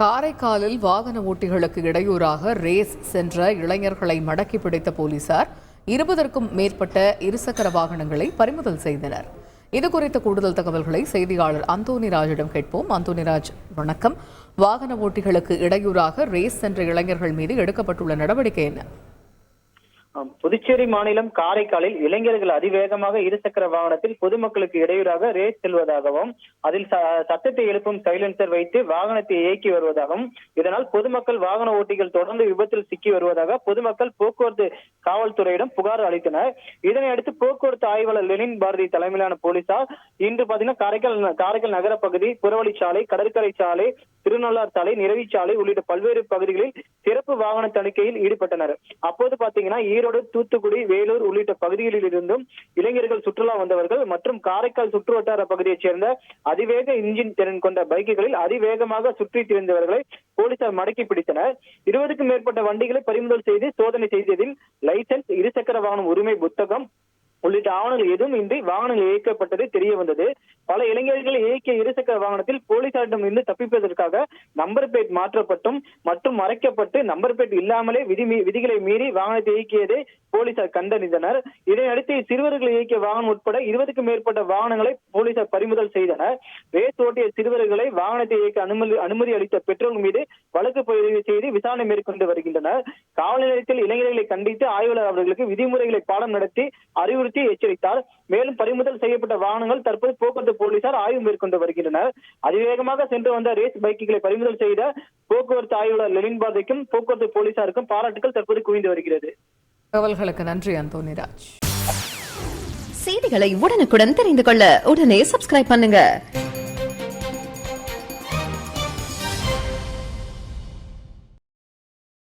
காரைக்காலில் வாகன ஓட்டிகளுக்கு இடையூறாக ரேஸ் சென்ற இளைஞர்களை மடக்கி பிடித்த போலீசார் இருபதற்கும் மேற்பட்ட இருசக்கர வாகனங்களை பறிமுதல் செய்தனர். இது குறித்த கூடுதல் தகவல்களை செய்தியாளர் அந்தோனிராஜிடம் கேட்போம். அந்தோனிராஜ் வணக்கம். வாகன ஓட்டிகளுக்கு இடையூறாக ரேஸ் சென்ற இளைஞர்கள் மீது எடுக்கப்பட்டுள்ள நடவடிக்கை என்ன? புதுச்சேரி மாநிலம் காரைக்காலில் இளைஞர்கள் அதிவேகமாக இருசக்கர வாகனத்தில் பொதுமக்களுக்கு இடையூறாக ரேஸ் செல்வதாகவும் அதில் சத்தத்தை எழுப்பும் சைலன்சர் வைத்து வாகனத்தை இயக்கி வருவதாகவும் இதனால் பொதுமக்கள் வாகன ஓட்டிகள் தொடர்ந்து விபத்தில் சிக்கி வருவதாக பொதுமக்கள் போக்குவரத்து காவல்துறையிடம் புகார் அளித்தனர். இதனையடுத்து போக்குவரத்து ஆய்வாளர் லெனின் பாரதி தலைமையிலான போலீசார் இன்று பாத்தீங்கன்னா காரைக்கால் காரைக்கால் நகர பகுதி புறவழிச்சாலை கடற்கரை சாலை திருநள்ளார் சாலை நிறவிச்சாலை உள்ளிட்ட பல்வேறு பகுதிகளில் சிறப்பு வாகன தணிக்கையில் ஈடுபட்டனர். அப்போது பாத்தீங்கன்னா ஈரோடு தூத்துக்குடி வேலூர் உள்ளிட்ட பகுதிகளில் இருந்தும் இளைஞர்கள் சுற்றுலா வந்தவர்கள் மற்றும் காரைக்கால் சுற்றுவட்டார பகுதியைச் சேர்ந்த அதிவேக இன்ஜின் திறன் கொண்ட பைக்குகளில் அதிவேகமாக சுற்றி திரிந்தவர்களை போலீசார் மடக்கி பிடித்தனர். இருபதுக்கும் மேற்பட்ட வண்டிகளை பறிமுதல் செய்து சோதனை செய்ததில் லைசன்ஸ் இருசக்கர வாகனம் உரிமை புத்தகம் உள்ளிட்ட ஆவணங்கள் எதுவும் இன்றி வாகனங்கள் இயக்கப்பட்டது தெரிய வந்தது. பல இளைஞர்கள் இயக்கிய இருசக்கர வாகனத்தில் போலீசாரிடம் இருந்து தப்பிப்பதற்காக நம்பர் பிளேட் மாற்றப்பட்டும் மற்றும் மறைக்கப்பட்டு நம்பர் பிளேட் இல்லாமலே விதி விதிகளை மீறி வாகனத்தை இயக்கியதை போலீசார் கண்டறிந்தனர். இதையடுத்து சிறுவர்கள் இயக்கிய வாகனம் உட்பட இருபதுக்கும் மேற்பட்ட வாகனங்களை போலீசார் பறிமுதல் செய்தனர். ரேஸ் ஓட்டிய சிறுவர்களை வாகனத்தை இயக்க அனுமதி அனுமதி அளித்த பெற்றோர் மீது வழக்கு பதிவு செய்து விசாரணை மேற்கொண்டு வருகின்றனர். காவல் நிலையத்தில் இளைஞர்களை கண்டித்து ஆய்வாளர் அவர்களுக்கு விதிமுறைகளை பாடம் நடத்தி அறிவுறுத்தி எச்சரித்தார். மேலும் பறிமுதல் செய்யப்பட்ட வாகனங்கள் தற்போது போக்குவரத்து போலீசார் ஆய்வு மேற்கொண்டு வருகின்றனர். அதிவேகமாக சென்று வந்த ரேஸ் பைக்குகளை பறிமுதல் செய்த போக்குவரத்து ஆய்வாளர் லெனின் பாதைக்கும் போக்குவரத்து போலீசாருக்கும் பாராட்டுகள் தற்போது குவிந்து வருகிறது. தகவல்களுக்கு நன்றி அந்தோனிராஜ் செய்திகளை உடனுக்குடன் தெரிந்து கொள்ள உடனே சப்ஸ்கிரைப் பண்ணுங்க.